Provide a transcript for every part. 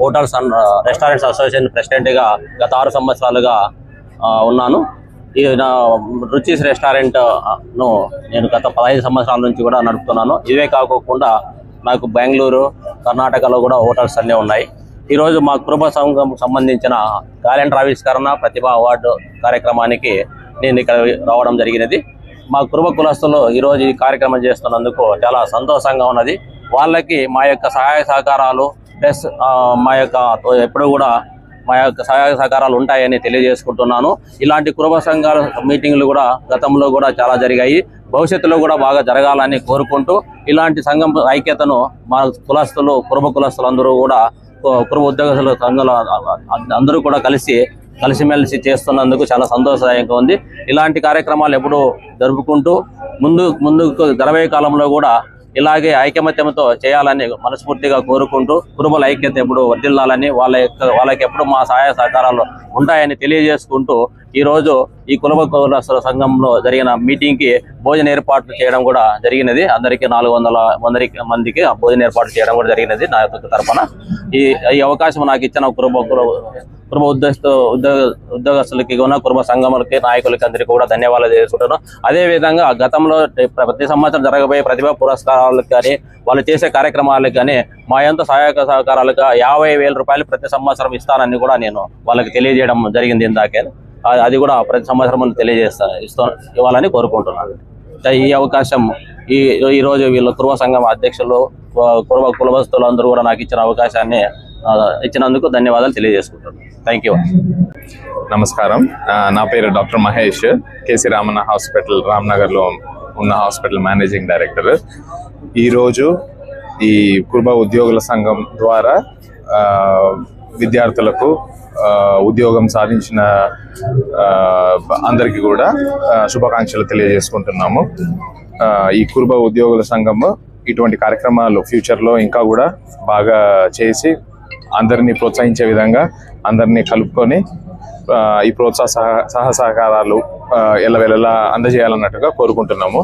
Hotels and restaurants association ప్రెసిడెంట్గా గత ఆరు సంవత్సరాలుగా ఉన్నాను. ఈ నా రుచిస్ రెస్టారెంట్ను నేను గత పదహైదు సంవత్సరాల నుంచి కూడా నడుపుతున్నాను. ఇవే కాకోకుండా నాకు బెంగళూరు కర్ణాటకలో కూడా హోటల్స్ అన్నీ ఉన్నాయి. ఈరోజు మా కుటుంబ సంఘం సంబంధించిన క్యాలెండర్ ఆవిష్కరణ ప్రతిభ అవార్డు కార్యక్రమానికి నేను ఇక్కడ రావడం జరిగినది. మా కుటుంబ కులస్తులు ఈరోజు ఈ కార్యక్రమం చేస్తున్నందుకు చాలా సంతోషంగా ఉన్నది. వాళ్ళకి మా యొక్క సహాయ సహకారాలు ప్లస్ మా యొక్క ఎప్పుడు కూడా మా యొక్క సహాయ సహకారాలు ఉంటాయని తెలియజేసుకుంటున్నాను. ఇలాంటి కుటుంబ సంఘాల మీటింగ్లు కూడా గతంలో కూడా చాలా జరిగాయి. భవిష్యత్తులో కూడా బాగా జరగాలని కోరుకుంటూ ఇలాంటి సంఘం ఐక్యతను మా కులస్తులు కుటుంబ కులస్తులు అందరూ కూడా కు- కుటుంబ ఉద్యోగస్తుల సంఘాలు అందరూ కూడా కలిసి కలిసిమెలిసి చేస్తున్నందుకు చాలా సంతోషదాయకంగా ఉంది. ఇలాంటి కార్యక్రమాలు ఎప్పుడూ జరుపుకుంటూ ముందు ముందుకు జరబోయే కాలంలో కూడా ఇలాగే ఐకమత్యంతో చేయాలని మనస్ఫూర్తిగా కోరుకుంటూ కుటుంబాల ఐక్యత ఎప్పుడు వర్దిల్లాలని వాళ్ళ యొక్క వాళ్ళకి ఎప్పుడు మా సహాయ సహకారాలు ఉంటాయని తెలియజేసుకుంటూ ఈ రోజు ఈ కులబ కులస్తుల సంఘంలో జరిగిన మీటింగ్కి భోజన ఏర్పాట్లు చేయడం కూడా జరిగినది. అందరికీ నాలుగు వందల మందికి మందికి భోజన ఏర్పాటు చేయడం కూడా జరిగినది నా యొక్క తరఫున ఈ ఈ అవకాశం నాకు ఇచ్చిన కుటుంబ కుటుంబ ఉద్యోగస్తు ఉద్యోగ ఉద్యోగస్తులకి కూడా కుటుంబ సంఘములకి నాయకులకి అందరికీ కూడా ధన్యవాదాలు చేసుకుంటున్నాను అదే విధంగా గతంలో ప్రతి సంవత్సరం జరగబోయే ప్రతిభా పురస్కారాలకు కానీ వాళ్ళు చేసే కార్యక్రమాలకు కానీ మా ఎంత సహాయక సహకారాలుగా యాభై వేల రూపాయలు ప్రతి సంవత్సరం ఇస్తానని కూడా నేను వాళ్ళకి తెలియజేయడం జరిగింది ఇందాకే. అది కూడా ప్రతి సంవత్సరం తెలియజేస్తా ఇస్తా ఇవ్వాలని కోరుకుంటున్నాను. ఈ అవకాశం ఈ ఈ రోజు వీళ్ళ కురువ సంఘం అధ్యక్షులు కురువ కులవస్తులు అందరూ కూడా నాకు ఇచ్చిన అవకాశాన్ని ఇచ్చినందుకు ధన్యవాదాలు తెలియజేసుకుంటున్నాను. థ్యాంక్ యూ నమస్కారం. నా పేరు doctor Mahesh KC Ramanna hospital రామ్నగర్లో ఉన్న హాస్పిటల్ మేనేజింగ్ డైరెక్టర్. ఈరోజు ఈ కురుబ ఉద్యోగుల సంఘం ద్వారా విద్యార్థులకు ఉద్యోగం సాధించిన అందరికీ కూడా శుభాకాంక్షలు తెలియజేసుకుంటున్నాము. ఈ కుర్బ ఉద్యోగుల సంఘము ఇటువంటి కార్యక్రమాలు ఫ్యూచర్లో ఇంకా కూడా బాగా చేసి అందరినీ ప్రోత్సహించే విధంగా అందరినీ కలుపుకొని ఈ ప్రోత్సాహ సహ- సహ సహకారాలు ఎల్లవెల్లలా అందజేయాలన్నట్టుగా కోరుకుంటున్నాము.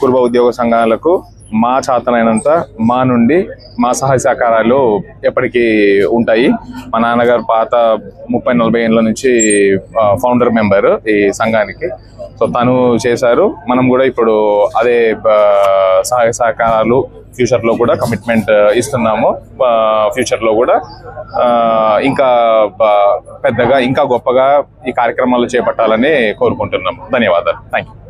కుర్బ ఉద్యోగ సంఘాలకు మా చాతనైనంత మా నుండి మా సహాయ సహకారాలు ఎప్పటికీ ఉంటాయి. మా నాన్నగారు పాత ముప్పై నలభై ఏళ్ళ నుంచి ఫౌండర్ మెంబర్ ఈ సంఘానికి. సో తను చేశారు. మనం కూడా ఇప్పుడు అదే సహాయ సహకారాలు ఫ్యూచర్లో కూడా కమిట్మెంట్ ఇస్తున్నాము. ఫ్యూచర్లో కూడా ఇంకా పెద్దగా ఇంకా గొప్పగా ఈ కార్యక్రమాలు చేపట్టాలని కోరుకుంటున్నాము. ధన్యవాదాలు. Thank you